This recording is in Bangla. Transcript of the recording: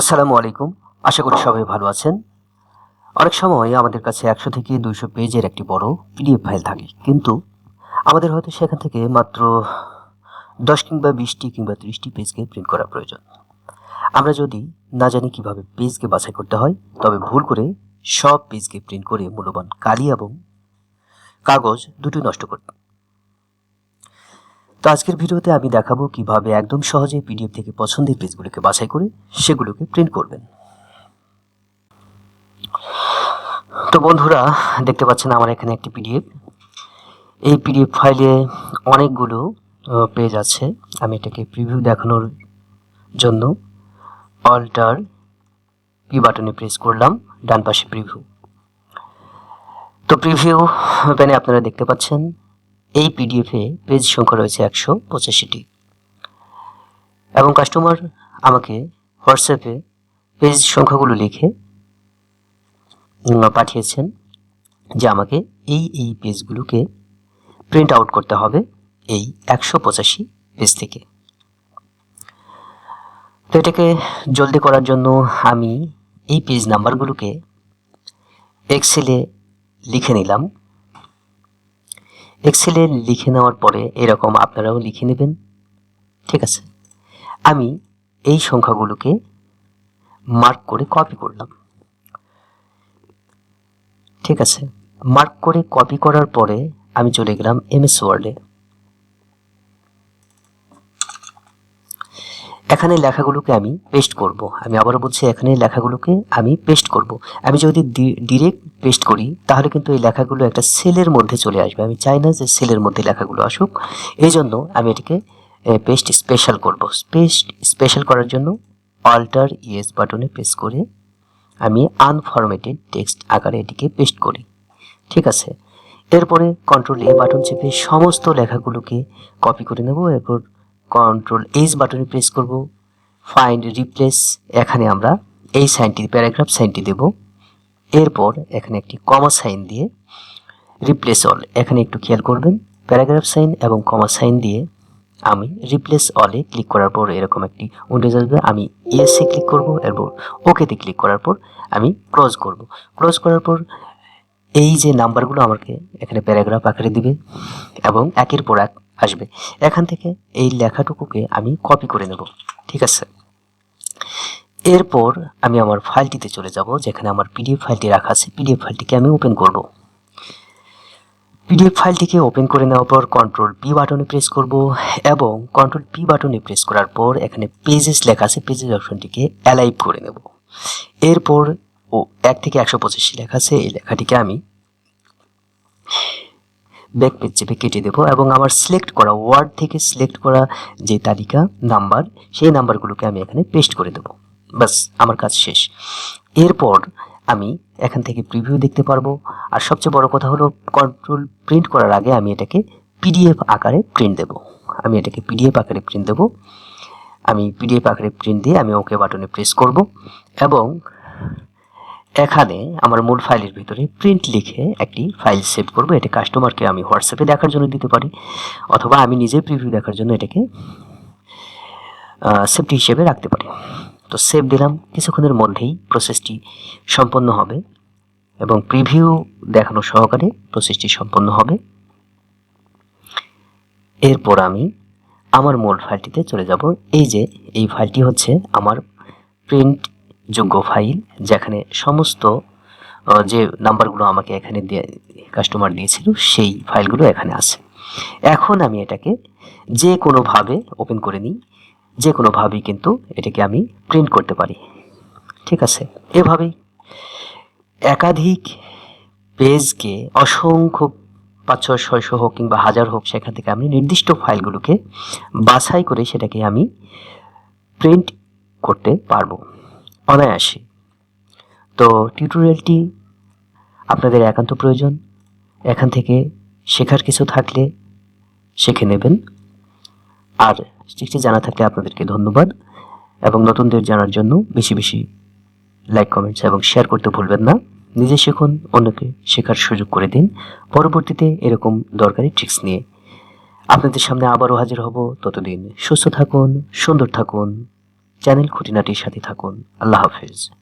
আসসালামু আলাইকুম। আশা করি সবাই ভালো আছেন। অনেক সময় আমাদের কাছে একশো থেকে দুইশো পেজের একটি বড় পিডিএফ ফাইল থাকে, কিন্তু আমাদের হয়তো সেখান থেকে মাত্র দশ কিংবা বিশটি কিংবা ত্রিশটি পেজকে প্রিন্ট করা প্রয়োজন। আমরা যদি না জানি কীভাবে পেজকে বাছাই করতে হয়, তবে ভুল করে সব পেজকে প্রিন্ট করে মূল্যবান কালি এবং কাগজ দুটোই নষ্ট করি তো আজকের ভিডিওতে আমি দেখাবো কীভাবে একদম সহজে পিডিএফ থেকে পছন্দের পেজগুলোকে বাছাই করে সেগুলোকে প্রিন্ট করবেন। তো বন্ধুরা, দেখতে পাচ্ছেন আমার এখানে একটি পিডিএফ। এই পিডিএফ ফাইলে অনেকগুলো পেজ আছে। আমি এটাকে প্রিভিউ দেখানোর জন্য অল্টার পি বাটনে প্রেস করলাম, ডান পাশে প্রিভিউ তো প্রিভিউ প্যানে আপনারা দেখতে পাচ্ছেন এই পিডিএফে পেজ সংখ্যা রয়েছে একশো পঁচাশিটি। এবং কাস্টমার আমাকে হোয়াটসঅ্যাপে পেজ সংখ্যাগুলো লিখে পাঠিয়েছেন যে আমাকে এই এই পেজগুলোকে প্রিন্ট আউট করতে হবে এই একশো পঁচাশি পেজ থেকে। তো এটাকে জলদি করার জন্য আমি এই পেজ নাম্বারগুলোকে এক্সেলে লিখে নিলাম। এক্সেলে লিখে নেওয়ার পরে এরকম আপনারাও লিখে নেবেন। ঠিক আছে? আমি এই সংখ্যাগুলোকে মার্ক করে কপি করলাম। ঠিক আছে? মার্ক করে কপি করার পরে আমি চলে গেলাম এমএস ওয়ার্ডে এখানে লেখাগুলোকে আমি পেস্ট করব। আমি আবারও বলছি, এখানে লেখাগুলোকে আমি পেস্ট করব। আমি যদি ডিরেক্ট পেস্ট করি, তাহলে কিন্তু এই লেখাগুলো একটা সেলের মধ্যে চলে আসবে। আমি চাই না যে সেলের মধ্যে লেখাগুলো আসুক। এই জন্য আমি এটাকে পেস্ট স্পেশাল করব। পেস্ট স্পেশাল করার জন্য অল্টার ইএস বাটনে প্রেস করে আমি আনফরমেটেড টেক্সট আকারে এটিকে পেস্ট করি। ঠিক আছে? এরপরে কন্ট্রোল এ বাটন চেপে সমস্ত লেখাগুলোকে কপি করে নেব। এরপর কন্ট্রোল এইচ বাটনে প্রেস করব ফাইন্ড রিপ্লেস এখানে আমরা এই সাইনটি প্যারাগ্রাফ সাইনটি দেব। এরপর এখানে একটি কমা সাইন দিয়ে রিপ্লেস অল এখানে একটু খেয়াল করবেন প্যারাগ্রাফ সাইন এবং কমা সাইন দিয়ে আমি রিপ্লেস অলে ক্লিক করার পর এরকম একটি উইন্ডোজ আসবে, আমি ইএসসি ক্লিক করব, এরপর ওকেতে ক্লিক করার পর আমি ক্লোজ করব। ক্লোজ করার পর এই যে নাম্বারগুলো আমাকে এখানে প্যারাগ্রাফ আকারে দিবে এবং একের পর এক আসবে। এখান থেকে এই লেখাটুকুকে আমি কপি করে নেব, ঠিক আছে? এরপর আমি আমার ফাইলটিতে চলে যাব, যেখানে আমার পিডিএফ ফাইলটি রাখা আছে। পিডিএফ ফাইলটিকে আমি ওপেন করব। পিডিএফ ফাইলটিকে ওপেন করে নেওয়ার পর কন্ট্রোল পি বাটনে প্রেস করব এবং কন্ট্রোল পি বাটনে প্রেস করার পর এখানে পেজেস লেখা আছে। পেজেস অপশনটিকে অ্যালাইভ করে নেব। এরপর ও এক থেকে একশো পঁচিশ লেখা আছে। এই লেখাটিকে আমি ব্যাক পেজ কেটে দেবো এবং আমার সিলেক্ট করা ওয়ার্ড থেকে সিলেক্ট করা যে তালিকা নাম্বার সেই নাম্বারগুলোকে আমি এখানে পেস্ট করে দেবো। বাস আমার কাজ শেষ। এরপর আমি এখান থেকে প্রিভিউ দেখতে পারব। আর সবচেয়ে বড় কথা হলো কন্ট্রোল প্রিন্ট করার আগে আমি এটাকে পিডিএফ আকারে প্রিন্ট দেব। আমি এটাকে পিডিএফ আকারে প্রিন্ট দেব। আমি পিডিএফ আকারে প্রিন্ট দিয়ে আমি ওকে বাটনে প্রেস করব। এবং এখানে আমার মূল ফাইলের ভিতরে প্রিন্ট লিখে একটি ফাইল সেভ করব। এটা কাস্টমারকে আমি হোয়াটসঅ্যাপে দেখার জন্য দিতে পারি, অথবা আমি নিজে প্রিভিউ দেখার জন্য এটাকে সেফটি হিসেবে রাখতে পারি। তো সেভ দিলাম, কিছুক্ষণের মধ্যেই প্রসেসটি সম্পন্ন হবে এবং প্রিভিউ দেখানো সহকারে প্রসেসটি সম্পন্ন হবে। এরপর আমি আমার মূল ফাইলটিতে চলে যাব। এই যে, এই ফাইলটি হচ্ছে আমার প্রিন্ট যোগ্য ফাইল, যেখানে সমস্ত যে নাম্বারগুলো আমাকে এখানে কাস্টমার দিয়েছিল, সেই ফাইলগুলো এখানে আছে। এখন আমি এটাকে যে কোনোভাবে ওপেন করে নিই, যে কোনোভাবেই কিন্তু এটাকে আমি প্রিন্ট করতে পারি। ঠিক আছে? এভাবেই। একাধিক পেজকে অসংখ্য পাঁচশো ছয়শো হোক কিংবা হাজার হোক, সেখান থেকে আমি নির্দিষ্ট ফাইলগুলোকে বাছাই করে সেটাকে আমি প্রিন্ট করতে পারব। অনায়াসে। তো টিউটোরিয়ালটি আপনাদের একান্ত প্রয়োজন। এখান থেকে শেখার কিছু থাকলে শিখে নেবেন। আর চিঠি জানা থাকলে আপনাদেরকে ধন্যবাদ। এবং নতুনদের জানার জন্য বেশি বেশি লাইক, কমেন্টস এবং শেয়ার করতে ভুলবেন না। নিজে শিখুন, অন্যকে শেখার সুযোগ করে দিন। পরবর্তীতে এরকম দরকারি ট্রিক্স নিয়ে। আপনাদের সামনে আবারও হাজির হব। ততদিন সুস্থ থাকুন, সুন্দর থাকুন। চ্যানেল খুঁটিনাটির সাথে থাকুন। আল্লাহ হাফেজ।